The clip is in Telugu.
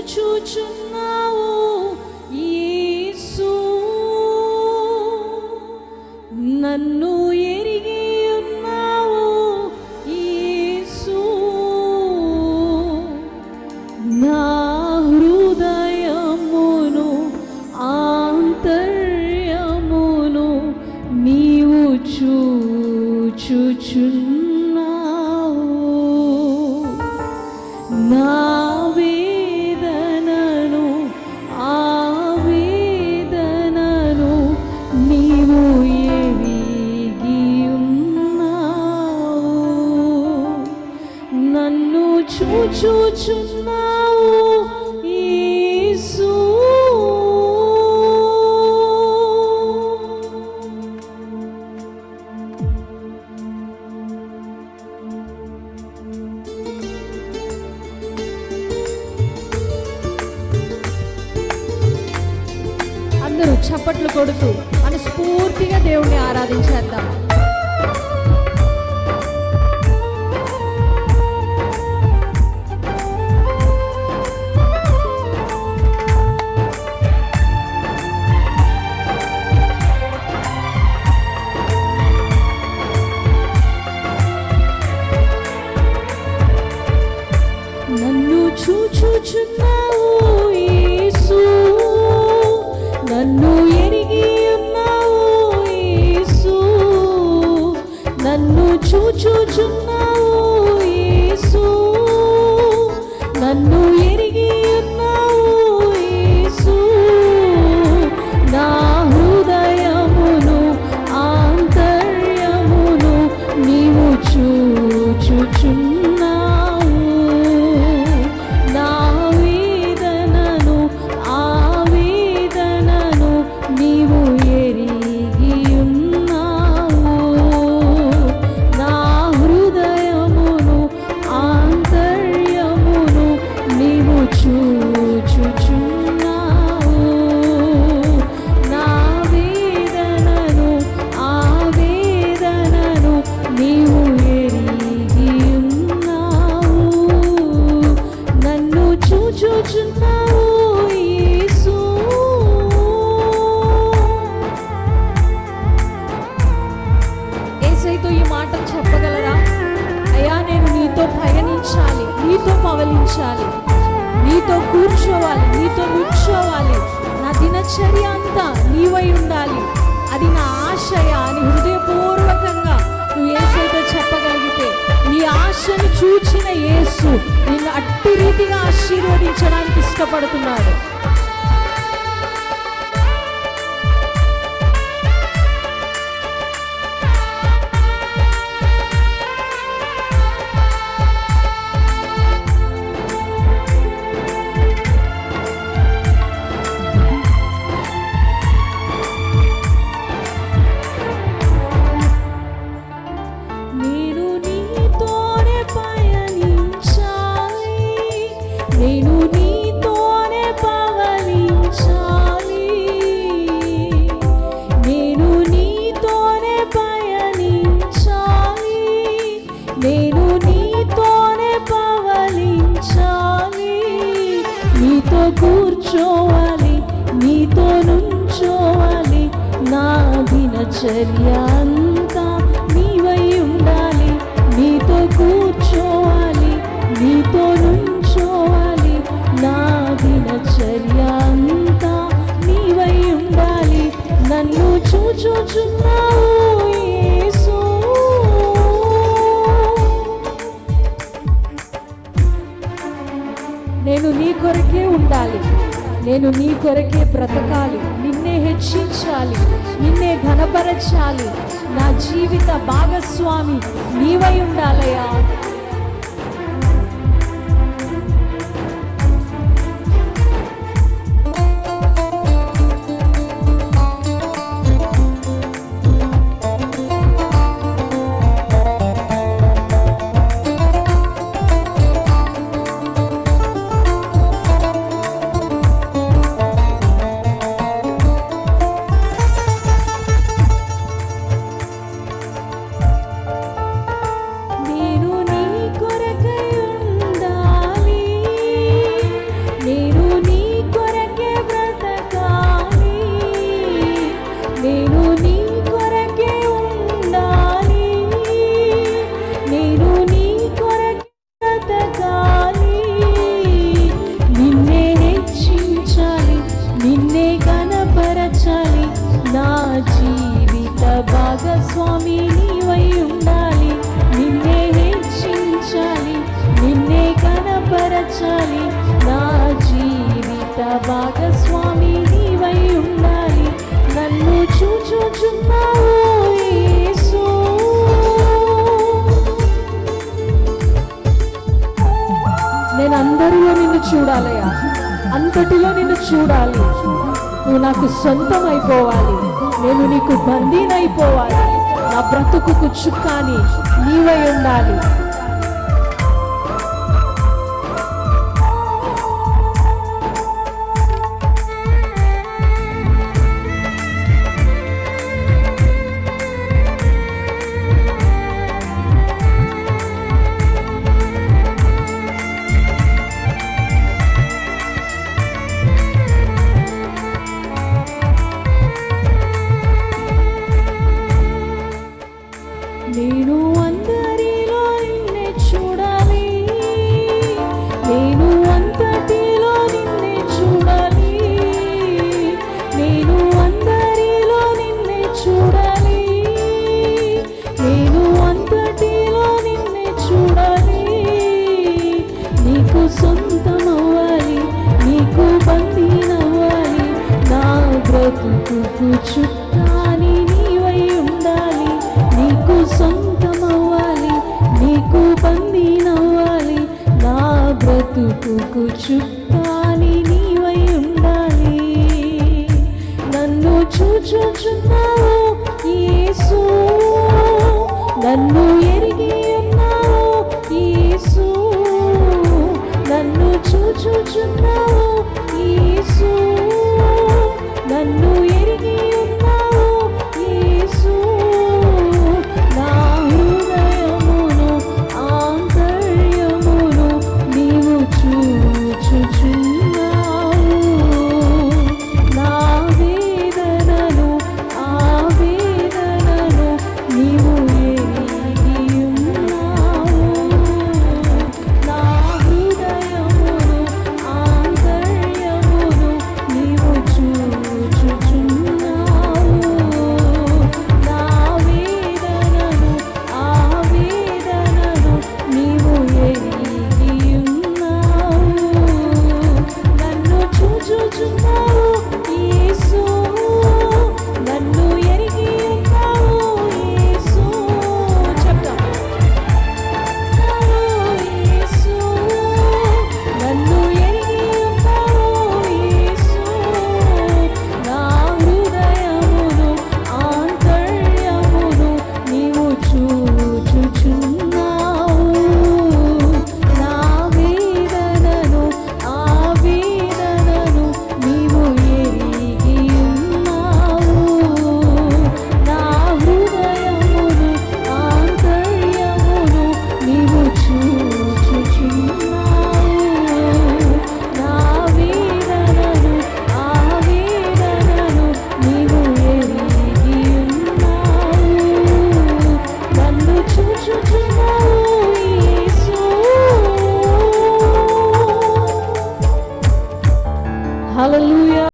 చూచున్నావు యేసు. నన్ను ఎరిగి ఉన్నావు యేసు. నా హృదయమును ఆంతర్యమును నీవు చూచుచున్నావు. నా అందరూ చప్పట్లు కొడుతూ మనస్ఫూర్తిగా దేవుణ్ణి ఆరాధించేద్దాం. నన్ను చూచుచున్నావు యేసు. నన్ను ఎరిగి ఉన్నావు యేసు. నా హృదయమును ఆంతర్యమును నీవు చూచుచున్నావు. నా దినచర్య అంతా నీవై ఉండాలి. అది నా ఆశయ అని హృదయపూర్వకంగా నువ్వు ఏసైతో చెప్పగలిగితే నీ ఆశను చూచిన యేసు నిన్ను అట్టి రీతిగా ఆశీర్వదించడానికి ఇష్టపడుతున్నాడు. దినచర్య అంతా నీవై ఉండాలి. నీతో కూర్చోవాలి. నీతో నుంచోవాలి. నా దినచర్య అంతా నీవై ఉండాలి. నన్ను చూచూచున్నావు నేను నీ కొరకే ఉండాలి. నేను నీ కొరకే బ్రతకాలి నిన్నే హెచ్చించాలి నిన్నే ఘనపరచాలి. నా జీవిత భాగస్వామి నీవై ఉండాలయ్యా. భాగస్వామి నీవై ఉండాలి. నిన్నే హెచ్చించాలి నిన్నే కనపరచాలి. నా జీవిత భాగస్వామి నీవై ఉండాలి. నన్ను చూచుచున్నావు నేను అందరిలో నిన్ను చూడాలయ్యా. అంతటిలో నిన్ను చూడాలి. నువ్వు నాకు సొంతం అయిపోవాలి నేను నీకు బందీనైపోవాలి. నా బ్రతుకుకు కానీ నీవై ఉండాలి. చుట్టాని నీవై ఉండాలి నీకు సొంతం అవ్వాలి నీకు చుట్టాని నీవై ఉండాలి. నన్ను నన్ను నన్ను